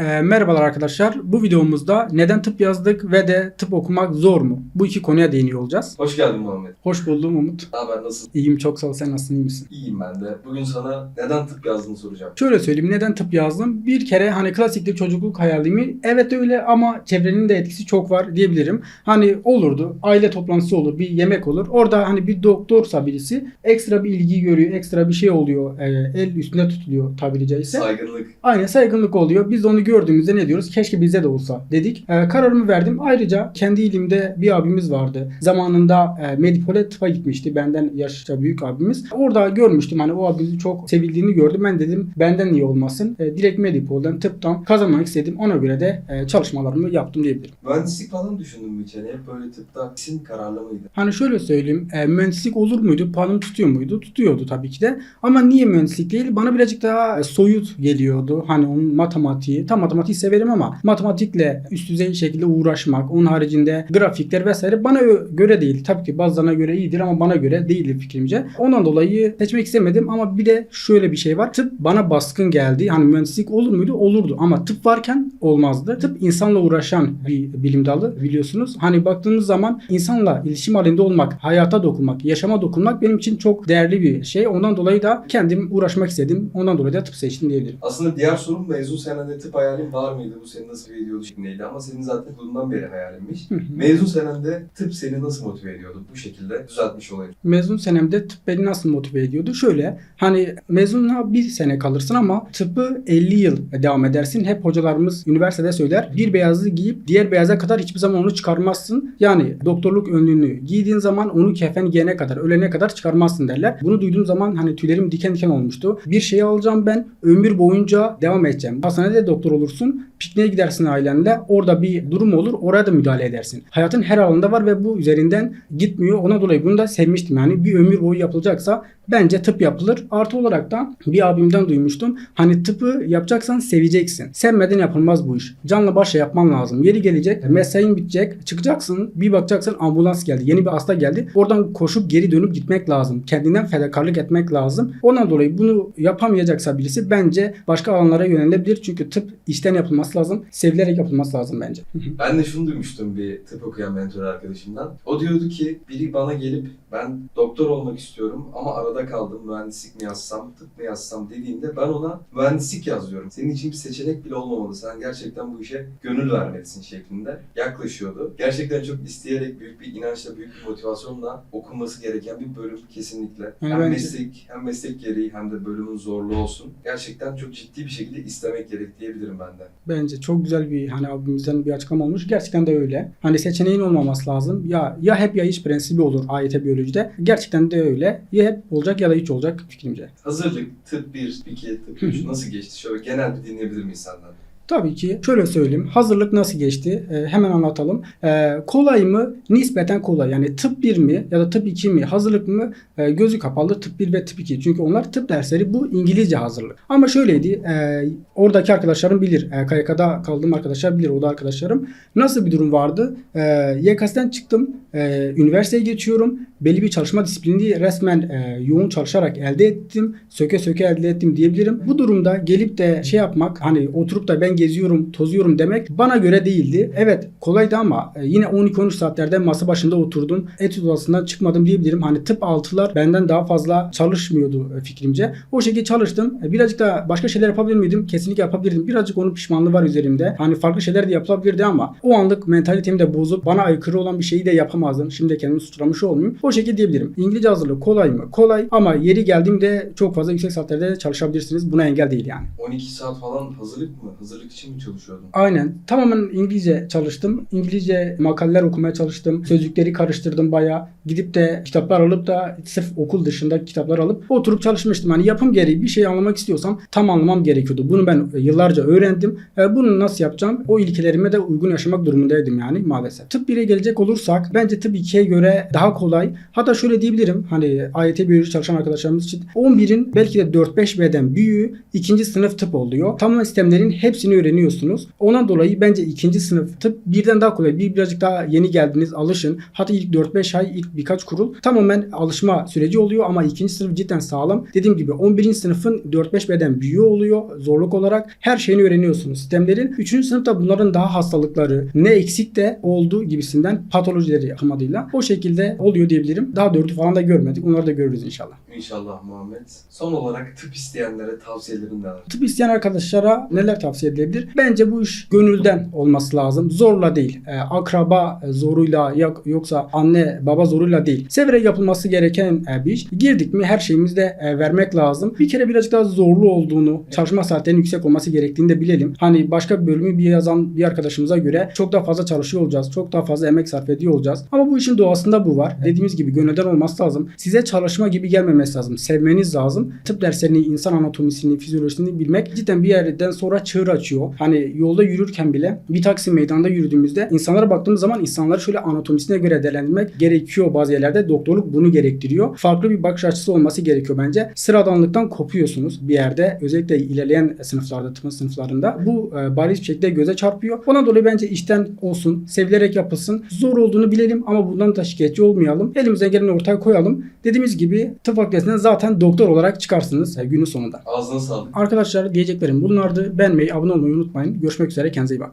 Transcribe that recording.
Ee, merhabalar arkadaşlar. Bu videomuzda neden tıp yazdık ve de tıp okumak zor mu? Bu iki konuya değiniyor olacağız. Hoş geldin Muhammed. Hoş buldum Umut. Ne haber nasılsın? İyiyim çok sağ ol. Sen nasılsın iyi misin? İyiyim ben de. Bugün sana neden tıp yazdığını soracağım. Şöyle söyleyeyim neden tıp yazdım? Bir kere hani klasiktir çocukluk hayalimi. Evet öyle ama çevrenin de etkisi çok var diyebilirim. Hani olurdu. Aile toplantısı olur. Bir yemek olur. Orada hani bir doktorsa birisi ekstra bir ilgi görüyor. Ekstra bir şey oluyor. Ee, el üstünde tutuluyor tabiri caizse. Saygınlık. Aynen saygınlık oluyor. Biz onu gördüğümüzde ne diyoruz? Keşke bizde de olsa dedik. Ee, kararımı verdim. Ayrıca kendi ilimde bir abimiz vardı. Zamanında e, Medipol'e tıpa gitmişti. Benden yaşça büyük abimiz. Orada görmüştüm. Hani o abimizin çok sevildiğini gördüm. Ben dedim benden niye olmasın? E, direkt Medipol'den tıptan kazanmak istedim. Ona göre de e, çalışmalarımı yaptım diyebilirim. Mühendislik falan düşündün mü hiç? Yani hep böyle tıpta isim kararlı mıydı? Hani şöyle söyleyeyim. E, mühendislik olur muydu? Puanım tutuyor muydu? Tutuyordu tabii ki de. Ama niye mühendislik değil? Bana birazcık daha e, soyut geliyordu. Hani onun matematiği. Tam matematiği severim ama matematikle üst düzey şekilde uğraşmak, onun haricinde grafikler vesaire bana göre değil. Tabii ki bazılarına göre iyidir ama bana göre değildir fikrimce. Ondan dolayı seçmek istemedim ama bir de şöyle bir şey var. Tıp bana baskın geldi. Hani mühendislik olur muydu? Olurdu ama tıp varken olmazdı. Tıp insanla uğraşan bir bilim dalı biliyorsunuz. Hani baktığınız zaman insanla iletişim halinde olmak, hayata dokunmak, yaşama dokunmak benim için çok değerli bir şey. Ondan dolayı da kendim uğraşmak istedim. Ondan dolayı da tıp seçtim diyebilirim. Aslında diğer sorum mezun senende tıp hayalin var mıydı? Bu seni nasıl motive ediyordu şeklindeydi ama senin zaten bundan beri hayalinmiş. Mezun senende tıp seni nasıl motive ediyordu? Bu şekilde düzeltmiş olayım. Mezun senemde tıp beni nasıl motive ediyordu? Şöyle hani mezuna bir sene kalırsın ama tıbbı 50 yıl devam edersin. Hep hocalarımız üniversitede söyler. Bir beyazı giyip diğer beyaza kadar hiçbir zaman onu çıkarmazsın. Yani doktorluk önlüğünü giydiğin zaman onu kefen giyene kadar, ölene kadar çıkarmazsın derler. Bunu duyduğum zaman hani tüylerim diken diken olmuştu. Bir şey alacağım ben ömür boyunca devam edeceğim. Hastanede doktor olursun. Pikniğe gidersin ailenle. Orada bir durum olur. Oraya da müdahale edersin. Hayatın her alanında var ve bu üzerinden gitmiyor. Ona dolayı bunu da sevmiştim. Yani bir ömür boyu yapılacaksa bence tıp yapılır. Artı olarak da bir abimden duymuştum. Hani tıpı yapacaksan seveceksin. Sevmeden yapılmaz bu iş. Canla başla yapman lazım. Yeri gelecek, mesain bitecek. Çıkacaksın, bir bakacaksın ambulans geldi. Yeni bir hasta geldi. Oradan koşup geri dönüp gitmek lazım. Kendinden fedakarlık etmek lazım. Ondan dolayı bunu yapamayacaksa birisi bence başka alanlara yönelebilir. Çünkü tıp işten yapılması lazım. Sevilerek yapılması lazım bence. Ben de şunu duymuştum bir tıp okuyan mentor arkadaşımdan. O diyordu ki biri bana gelip ben doktor olmak istiyorum ama arada kaldım mühendislik mi yazsam, tıp mı yazsam dediğinde ben ona mühendislik yazıyorum. Senin için bir seçenek bile olmamalı. Sen gerçekten bu işe gönül vermelisin şeklinde yaklaşıyordu. Gerçekten çok isteyerek büyük bir inançla, büyük bir motivasyonla okunması gereken bir bölüm kesinlikle. Yani hem bence- meslek, hem meslek gereği hem de bölümün zorluğu olsun. Gerçekten çok ciddi bir şekilde istemek gerek diyebilirim ben de. Bence çok güzel bir hani abimizden bir açıklama olmuş. Gerçekten de öyle. Hani seçeneğin olmaması lazım. Ya ya hep ya hiç prensibi olur AYT biyolojide. Gerçekten de öyle. Ya hep olacak ya da hiç olacak fikrimce. Hazırlık, tıp 1, tıp 2, tıp 3 nasıl geçti? Şöyle genel bir dinleyebilir miyiz senden? Tabii ki şöyle söyleyeyim. Hazırlık nasıl geçti? Ee, hemen anlatalım. Ee, kolay mı? Nispeten kolay. Yani tıp 1 mi ya da tıp 2 mi? Hazırlık mı? Ee, gözü kapalı tıp 1 ve tıp 2. Çünkü onlar tıp dersleri bu İngilizce hazırlık. Ama şöyleydi. e, oradaki arkadaşlarım bilir. E, KYK'da kaldığım arkadaşlar bilir. O da arkadaşlarım. Nasıl bir durum vardı? E, YKS'den çıktım. E, üniversiteye geçiyorum. Belli bir çalışma disiplini resmen e, yoğun çalışarak elde ettim. Söke söke elde ettim diyebilirim. Bu durumda gelip de şey yapmak hani oturup da ben geziyorum, tozuyorum demek bana göre değildi. Evet kolaydı ama e, yine 12-13 saatlerde masa başında oturdum. Etüt odasından çıkmadım diyebilirim. Hani tıp altılar benden daha fazla çalışmıyordu e, fikrimce. O şekilde çalıştım. E, Birazcık da başka şeyler yapabilir miydim? Kesinlikle yapabilirdim. Birazcık onun pişmanlığı var üzerimde. Hani farklı şeyler de yapılabilirdi ama o anlık mentalitemi de bozup bana aykırı olan bir şeyi de yapamazdım. Şimdi kendimi suçlamış olmayayım. O şekilde diyebilirim. İngilizce hazırlık kolay mı? Kolay ama yeri geldiğimde çok fazla yüksek saatlerde çalışabilirsiniz. Buna engel değil yani. 12 saat falan hazırlık mı? Hazırlık için mi çalışıyordun? Aynen. Tamamen İngilizce çalıştım. İngilizce makaleler okumaya çalıştım. Sözlükleri karıştırdım bayağı. Gidip de kitaplar alıp da sırf okul dışında kitaplar alıp oturup çalışmıştım. Hani yapım gereği bir şey anlamak istiyorsam tam anlamam gerekiyordu. Bunu ben yıllarca öğrendim. E, bunu nasıl yapacağım? O ilkelerime de uygun yaşamak durumundaydım yani maalesef. Tıp 1'e gelecek olursak bence tıp 2'ye göre daha kolay. Hatta şöyle diyebilirim. Hani AYT biyoloji çalışan arkadaşlarımız için 11'in belki de 4-5 beden büyüğü ikinci sınıf tıp oluyor. Tamamen sistemlerin hepsini öğreniyorsunuz. Ondan dolayı bence ikinci sınıf tıp birden daha kolay. Bir birazcık daha yeni geldiniz alışın. Hatta ilk 4-5 ay ilk birkaç kurul tamamen alışma süreci oluyor ama ikinci sınıf cidden sağlam. Dediğim gibi 11. sınıfın 4-5 beden büyüğü oluyor zorluk olarak. Her şeyini öğreniyorsunuz sistemlerin. 3. sınıfta bunların daha hastalıkları ne eksik de olduğu gibisinden patolojileri yakınmadığıyla o şekilde oluyor diyebilirim. Daha dördü falan da görmedik. Onları da görürüz inşallah. İnşallah Muhammed. Son olarak tıp isteyenlere tavsiyelerin neler? Tıp isteyen arkadaşlara neler tavsiye edilebilir? Bence bu iş gönülden olması lazım. Zorla değil. Ee, akraba zoruyla yok, yoksa anne baba zoruyla değil. Severek yapılması gereken e, bir iş. Girdik mi her şeyimizi de e, vermek lazım. Bir kere birazcık daha zorlu olduğunu, çalışma saatlerinin yüksek olması gerektiğini de bilelim. Hani başka bir bölümü bir yazan bir arkadaşımıza göre çok daha fazla çalışıyor olacağız. Çok daha fazla emek sarf ediyor olacağız. Ama bu işin doğasında bu var. Dediğimiz gibi gönülden olması lazım. Size çalışma gibi gelmemesi lazım. Sevmeniz lazım. Tıp derslerini, insan anatomisini, fizyolojisini bilmek cidden bir yerden sonra çığır açıyor. Hani yolda yürürken bile bir Taksim meydanda yürüdüğümüzde insanlara baktığımız zaman insanları şöyle anatomisine göre değerlendirmek gerekiyor bazı yerlerde. Doktorluk bunu gerektiriyor. Farklı bir bakış açısı olması gerekiyor bence. Sıradanlıktan kopuyorsunuz bir yerde. Özellikle ilerleyen sınıflarda, tıp sınıflarında. Bu e, bariz bir şekilde göze çarpıyor. Ona dolayı bence işten olsun, sevilerek yapılsın. Zor olduğunu bilelim ama bundan da şikayetçi olmayalım. Elimizden geleni ortaya koyalım. Dediğimiz gibi tıp fakültesinden zaten doktor olarak çıkarsınız e, günün sonunda. Ağzına sağlık. Arkadaşlar diyeceklerim bunlardı. Beğenmeyi, abone olmayı unutmayın. Görüşmek üzere. Kendinize iyi bakın.